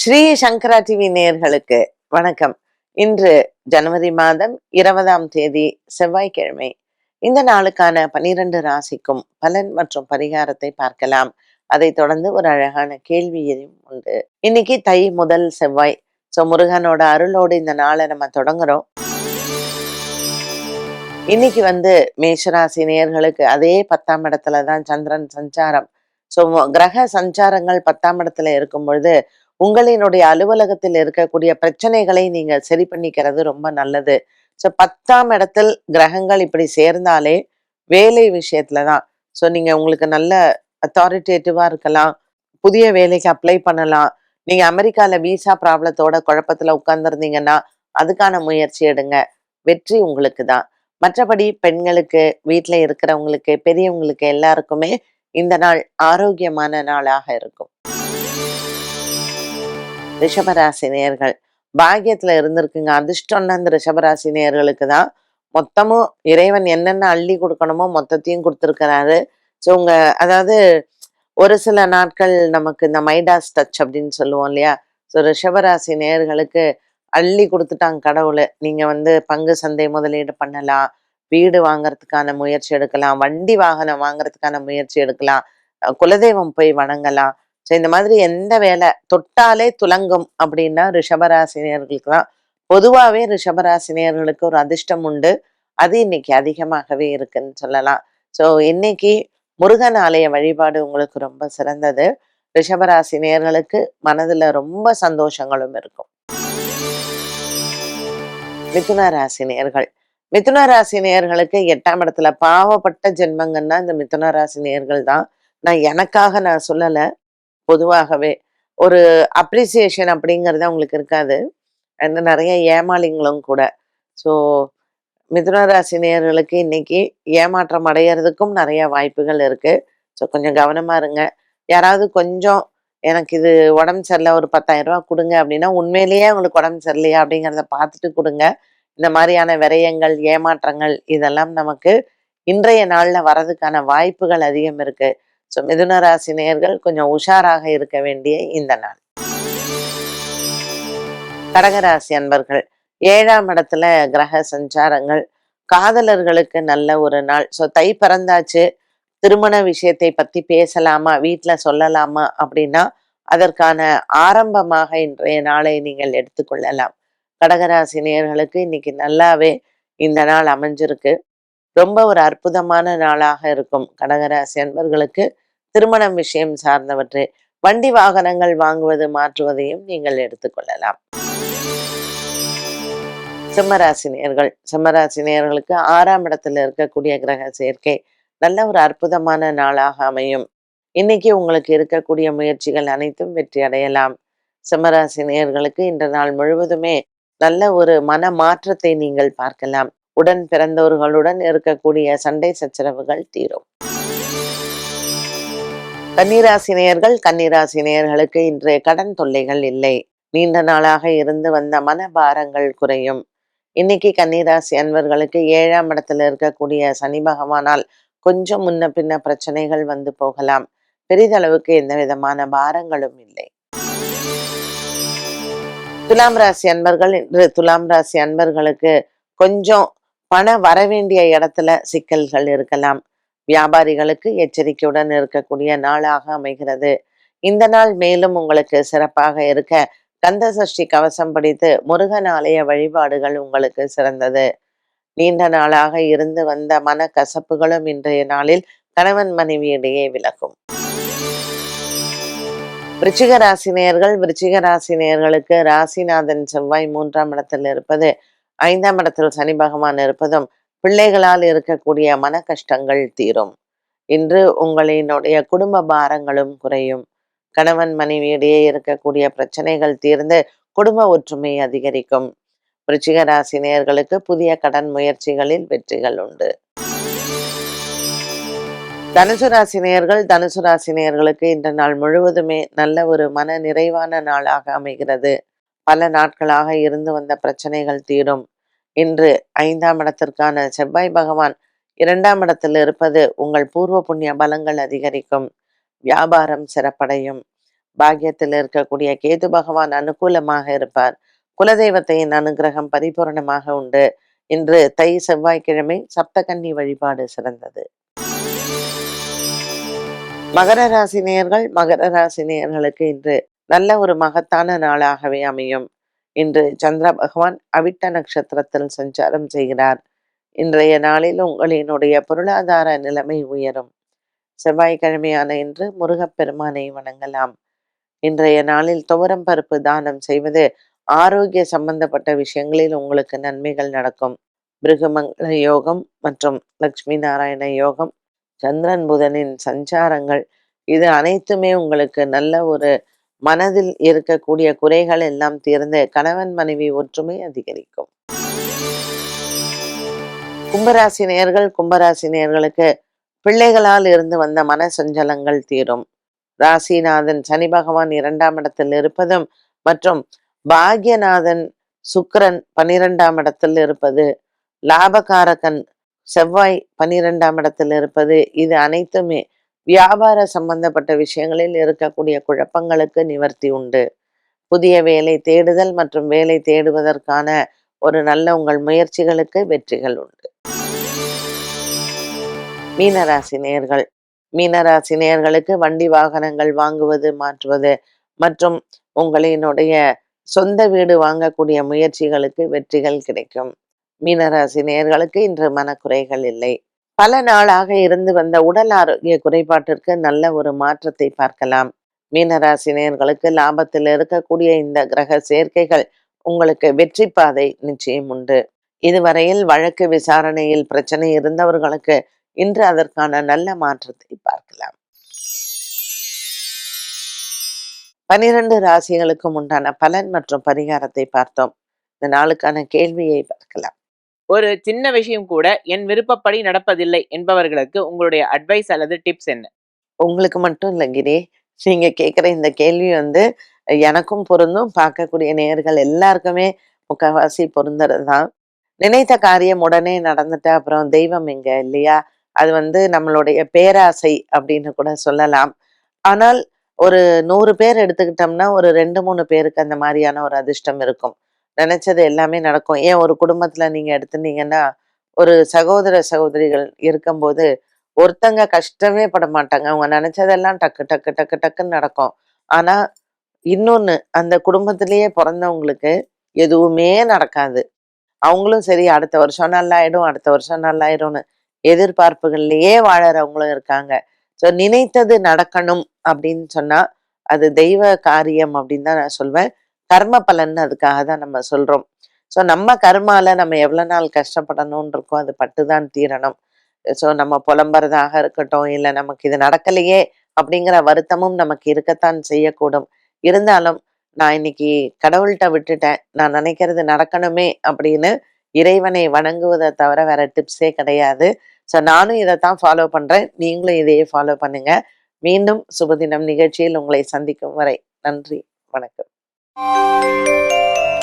ஸ்ரீ சங்கரா TV நேயர்களுக்கு வணக்கம். இன்று ஜனவரி மாதம் இருபதாம் தேதி செவ்வாய்க்கிழமை. இந்த நாளுக்கான பனிரெண்டு ராசிக்கும் பலன் மற்றும் பரிகாரத்தை பார்க்கலாம். அதை தொடர்ந்து ஒரு அழகான கேள்வியும் உண்டு. இன்னைக்கு தை முதல் செவ்வாய். ஸோ முருகனோட அருளோடு இந்த நாளை நம்ம தொடங்குறோம். இன்னைக்கு வந்து மேஷராசி நேயர்களுக்கு அதே பத்தாம் இடத்துல தான் சந்திரன் சஞ்சாரம். ஸோ கிரக சஞ்சாரங்கள் பத்தாம் இடத்துல இருக்கும் பொழுது உங்களினுடைய அலுவலகத்தில் இருக்கக்கூடிய பிரச்சனைகளை நீங்க சரி பண்ணிக்கிறது ரொம்ப நல்லது. ஸோ பத்தாம் இடத்தில் கிரகங்கள் இப்படி சேர்ந்தாலே வேலை விஷயத்துல தான். ஸோ நீங்க உங்களுக்கு நல்ல அத்தாரிட்டேட்டிவா இருக்கலாம். புதிய வேலைக்கு அப்ளை பண்ணலாம். நீங்க அமெரிக்கால விசா ப்ராப்ளத்தோட குழப்பத்துல உட்கார்ந்துருந்தீங்கன்னா அதுக்கான முயற்சி எடுங்க. வெற்றி உங்களுக்கு தான். மற்றபடி பெண்களுக்கு வீட்டில் இருக்கிறவங்களுக்கு பெரியவங்களுக்கு எல்லாருக்குமே இந்த நாள் ஆரோக்கியமான நாளாக இருக்கும். ரிஷபராசி நேயர்கள் பாக்கியத்துல இருந்திருக்குங்க. அதிர்ஷ்டம்னா இந்த ரிஷபராசி நேயர்களுக்கு தான். மொத்தமும் இறைவன் என்னென்ன அள்ளி கொடுக்கணுமோ மொத்தத்தையும் கொடுத்துருக்கிறாரு. ஸோ உங்க அதாவது ஒரு சில நாட்கள் நமக்கு இந்த மைடாஸ் டச் அப்படின்னு சொல்லுவோம் இல்லையா? ஸோ ரிஷபராசி நேயர்களுக்கு அள்ளி கொடுத்துட்டாங்க கடவுளை. நீங்க வந்து பங்கு சந்தை முதலீடு பண்ணலாம். வீடு வாங்குறதுக்கான முயற்சி எடுக்கலாம். வண்டி வாகனம் வாங்குறதுக்கான முயற்சி எடுக்கலாம். குலதெய்வம் போய் வணங்கலாம். ஸோ இந்த மாதிரி எந்த வேலை? தொட்டாலே துலங்கும் அப்படின்னா ரிஷபராசினியர்களுக்கு தான் பொதுவாகவே ரிஷபராசினியர்களுக்கு ஒரு அதிர்ஷ்டம் உண்டு. அது இன்னைக்கு அதிகமாகவே இருக்குன்னு சொல்லலாம். ஸோ இன்னைக்கு முருகன் ஆலய வழிபாடு உங்களுக்கு ரொம்ப சிறந்தது. ரிஷபராசி நேர்களுக்கு மனதுல ரொம்ப சந்தோஷங்களும் இருக்கும். மிதுன ராசி நேர்கள் மிதுன ராசி நேர்களுக்கு எட்டாம் இடத்துல பாவப்பட்ட ஜென்மங்கன்னா இந்த மிதுன ராசி நேர்கள் தான் நான் எனக்காக நான் சொல்லலை. பொதுவாகவே ஒரு அப்ரிசியேஷன் அப்படிங்கிறது அவங்களுக்கு இருக்காது. and நிறைய ஏமாளிங்களும் கூட. ஸோ மிதுன ராசி இன்னைக்கு ஏமாற்றம் அடையிறதுக்கும் நிறைய வாய்ப்புகள் இருக்கு. ஸோ கொஞ்சம் கவனமா இருங்க. யாராவது கொஞ்சம் எனக்கு இது உடம்பு சரியில்லை ஒரு பத்தாயிரம் கொடுங்க அப்படின்னா உண்மையிலேயே உங்களுக்கு உடம்பு சரியில்லையா அப்படிங்கிறத பார்த்துட்டு கொடுங்க. இந்த மாதிரியான விரயங்கள் ஏமாற்றங்கள் இதெல்லாம் நமக்கு இன்றைய நாளில் வரதுக்கான வாய்ப்புகள் அதிகம் இருக்குது ஸோ மிதுன ராசி நேர்கள் கொஞ்சம் உஷாராக இருக்க வேண்டிய இந்த நாள். கடகராசி அன்பர்கள் ஏழாம் இடத்துல கிரக சஞ்சாரங்கள் காதலர்களுக்கு நல்ல ஒரு நாள். ஸோ தை பிறந்தாச்சு திருமண விஷயத்தை பத்தி பேசலாமா வீட்ல சொல்லலாமா அப்படின்னா அதற்கான ஆரம்பமாக இன்றைய நாளை நீங்கள் எடுத்துக்கொள்ளலாம் கடகராசி நேர்களுக்கு இன்னைக்கு நல்லாவே இந்த நாள் அமைஞ்சிருக்கு. ரொம்ப ஒரு அற்புதமான நாளாக இருக்கும். கடகராசி அன்பர்களுக்கு திருமணம் விஷயம் சார்ந்தவற்றை வண்டி வாகனங்கள் வாங்குவது மாற்றுவதையும் நீங்கள் எடுத்துக்கொள்ளலாம். சிம்மராசினியர்கள். சிம்மராசினியர்களுக்கு ஆறாம் இடத்துல இருக்கக்கூடிய கிரக சேர்க்கை நல்ல ஒரு அற்புதமான நாளாக அமையும். இன்னைக்கு உங்களுக்கு இருக்கக்கூடிய முயற்சிகள் அனைத்தும் வெற்றி அடையலாம். சிம்மராசினியர்களுக்கு இன்ற நாள் முழுவதுமே நல்ல ஒரு மன மாற்றத்தை நீங்கள் பார்க்கலாம். உடன் பிறந்தவர்களுடன் இருக்கக்கூடிய சண்டை சச்சரவுகள் தீரும். கன்னிராசினியர்கள் கன்னிராசினியர்களுக்கு இன்றைய கடன் தொல்லைகள் இல்லை. நீண்ட நாளாக இருந்து வந்த மனபாரங்கள் குறையும். இன்னைக்கு கன்னிராசி அன்பர்களுக்கு ஏழாம் இடத்துல இருக்கக்கூடிய சனி பகவானால் கொஞ்சம் முன்ன பின்ன பிரச்சனைகள் வந்து போகலாம். பெரிதளவுக்கு எந்த விதமான பாரங்களும் இல்லை. துலாம் ராசி அன்பர்கள் இன்று துலாம் ராசி அன்பர்களுக்கு கொஞ்சம் பண வரவேண்டிய இடத்துல சிக்கல்கள் இருக்கலாம். வியாபாரிகளுக்கு எச்சரிக்கையுடன் இருக்கக்கூடிய நாளாக அமைகிறது. இந்த நாள் மேலும் உங்களுக்கு சிறப்பாக இருக்க கந்த சஷ்டி கவசம் படித்து முருகன் ஆலய வழிபாடுகள் உங்களுக்கு சிறந்தது. நீண்ட நாளாக இருந்து வந்த மன கசப்புகளும் இன்றைய நாளில் கணவன் மனைவியிடையே விலகும். விருச்சிக ராசினியர்கள் விருச்சிக ராசினியர்களுக்கு ராசிநாதன் செவ்வாய் மூன்றாம் இடத்தில் இருப்பது ஐந்தாம் இடத்தில் சனி பகவான் இருப்பதும் பிள்ளைகளால் இருக்கக்கூடிய மன கஷ்டங்கள் தீரும். இன்று உங்களினுடைய குடும்ப பாரங்களும் குறையும். கணவன் மனைவியிடையே இருக்கக்கூடிய பிரச்சனைகள் தீர்ந்து குடும்ப ஒற்றுமை அதிகரிக்கும். விருச்சிக ராசி நேர்களுக்கு புதிய கடன் முயற்சிகளில் வெற்றிகள் உண்டு. தனுசு ராசி நேர்கள் தனுசு ராசி நேர்களுக்கு இந்த நாள் முழுவதுமே நல்ல ஒரு மன நிறைவான நாளாக அமைகிறது. பல நாட்களாக இருந்து வந்த பிரச்சனைகள் தீரும். இன்று ஐந்தாம் இடத்திற்கான செவ்வாய் பகவான் இரண்டாம் இடத்தில் இருப்பது உங்கள் பூர்வ புண்ணிய பலங்கள் அதிகரிக்கும். வியாபாரம் சிறப்படையும். பாக்கியத்தில் இருக்கக்கூடிய கேது பகவான் அனுகூலமாக இருப்பார். குலதெய்வத்தையின் அனுகிரகம் பரிபூரணமாக உண்டு. இன்று தை செவ்வாய்க்கிழமை சப்தகன்னி வழிபாடு சிறந்தது. மகர ராசி நேயர்கள் மகர ராசி நேயர்களுக்கு இன்று நல்ல ஒரு மகத்தான நாளாகவே அமையும். இன்று சந்திர பகவான் அவிட்ட நட்சத்திரத்தில் சஞ்சாரம் செய்கிறார். இன்றைய நாளில் உங்களினுடைய பொருளாதார நிலைமை உயரும். செவ்வாய்க்கிழமையான இன்று முருகப்பெருமானை வணங்கலாம். இன்றைய நாளில் துவரம் பருப்பு தானம் செய்வது ஆரோக்கிய சம்பந்தப்பட்ட விஷயங்களில் உங்களுக்கு நன்மைகள் நடக்கும். பிருகுமங்கள யோகம் மற்றும் லட்சுமி நாராயண யோகம் சந்திரன் புதனின் சஞ்சாரங்கள் இது அனைத்துமே உங்களுக்கு நல்ல ஒரு மனதில் இருக்கக்கூடிய குறைகள் எல்லாம் தீர்ந்து கணவன் மனைவி ஒற்றுமை அதிகரிக்கும். கும்பராசி நேர்கள் கும்பராசி நேர்களுக்கு பிள்ளைகளால் இருந்து வந்த மன சஞ்சலங்கள் தீரும். ராசிநாதன் சனி பகவான் இரண்டாம் இடத்தில் இருப்பதும் மற்றும் பாக்யநாதன் சுக்கரன் பனிரெண்டாம் இடத்தில் இருப்பது லாபகாரகன் செவ்வாய் பனிரெண்டாம் இடத்தில் இருப்பது இது அனைத்துமே வியாபார சம்பந்தப்பட்ட விஷயங்களில் இருக்கக்கூடிய குழப்பங்களுக்கு நிவர்த்தி உண்டு. புதிய வேலை தேடுதல் மற்றும் வேலை தேடுவதற்கான ஒரு நல்ல உங்கள் முயற்சிகளுக்கு வெற்றிகள் உண்டு. மீனராசி நேர்கள். மீனராசி நேர்களுக்கு வண்டி வாகனங்கள் வாங்குவது மாற்றுவது மற்றும் உங்களினுடைய சொந்த வீடு வாங்கக்கூடிய முயற்சிகளுக்கு வெற்றிகள் கிடைக்கும். மீனராசி நேர்களுக்கு இன்று மனக்குறைகள் இல்லை. பல நாளாக இருந்து வந்த உடல் ஆரோக்கிய குறைபாட்டிற்கு நல்ல ஒரு மாற்றத்தை பார்க்கலாம். மீனராசி நேர்களுக்கு லாபத்தில் இருக்கக்கூடிய இந்த கிரக சேர்க்கைகள் உங்களுக்கு வெற்றி பாதை நிச்சயம் உண்டு. இதுவரையில் வழக்கு விசாரணையில் பிரச்சனை இருந்தவர்களுக்கு இன்று அதற்கான நல்ல மாற்றத்தை பார்க்கலாம். பனிரெண்டு ராசிகளுக்கும் உண்டான பலன் மற்றும் பரிகாரத்தை பார்த்தோம். இந்த நாளுக்கான கேள்வியை பார்க்கலாம். ஒரு சின்ன விஷயம் கூட என் விருப்பப்படி நடப்பதில்லை என்பவர்களுக்கு உங்களுடைய அட்வைஸ் அல்லது டிப்ஸ் என்ன? உங்களுக்கு மட்டும் இல்லை கிரி. நீங்க கேட்குற இந்த கேள்வி வந்து எனக்கும் பொருந்தும். பார்க்கக்கூடிய நேயர்கள் எல்லாருக்குமே முக்கால்வாசி பொருந்துறது தான் நினைத்த காரியம் உடனே நடந்துட்டு அப்புறம் தெய்வம் எங்க இல்லையா? அது வந்து நம்மளுடைய பேராசை அப்படின்னு கூட சொல்லலாம். ஆனால் ஒரு நூறு பேர் எடுத்துக்கிட்டோம்னா ஒரு ரெண்டு மூணு பேருக்கு அந்த மாதிரியான ஒரு அதிர்ஷ்டம் இருக்கும். நினைச்சது எல்லாமே நடக்கும். ஏன் ஒரு குடும்பத்துல நீங்க எடுத்துட்டீங்கன்னா ஒரு சகோதர சகோதரிகள் இருக்கும்போது ஒருத்தங்க கஷ்டமே பட மாட்டாங்க. அவங்க நினைச்சதெல்லாம் டக்கு டக்கு டக்கு டக்குன்னு நடக்கும். ஆனா இன்னொன்னு அந்த குடும்பத்திலேயே பிறந்தவங்களுக்கு எதுவுமே நடக்காது. அவங்களும் சரி அடுத்த வருஷம் நல்லாயிடும் அடுத்த வருஷம் நல்லாயிடும்னு எதிர்பார்ப்புகள்லயே வாழறவங்களும் இருக்காங்க. ஸோ நினைத்தது நடக்கணும் அப்படின்னு சொன்னா அது தெய்வ காரியம் அப்படின்னு தான் நான் சொல்வேன். கர்ம பலன் அதுக்காக தான் நம்ம சொல்றோம். ஸோ நம்ம கர்மால நம்ம எவ்வளவு நாள் கஷ்டப்படணும்னு இருக்கோ அது பட்டுதான் தீரணும். ஸோ நம்ம புலம்புறதாக இருக்கட்டும் இல்லை நமக்கு இது நடக்கலையே அப்படிங்கிற வருத்தமும் நமக்கு இருக்கத்தான் செய்யக்கூடும். இருந்தாலும் நான் இன்னைக்கு கடவுள்கிட்ட விட்டுட்டேன் நான் நினைக்கிறது நடக்கணுமே அப்படின்னு இறைவனை வணங்குவதை தவிர வேற டிப்ஸே கிடையாது. ஸோ நானும் இதைத்தான் ஃபாலோ பண்றேன் நீங்களும் இதையே ஃபாலோ பண்ணுங்க. மீண்டும் சுபதினம் நிகழ்ச்சியில் உங்களை சந்திக்கும் வரை நன்றி வணக்கம். Música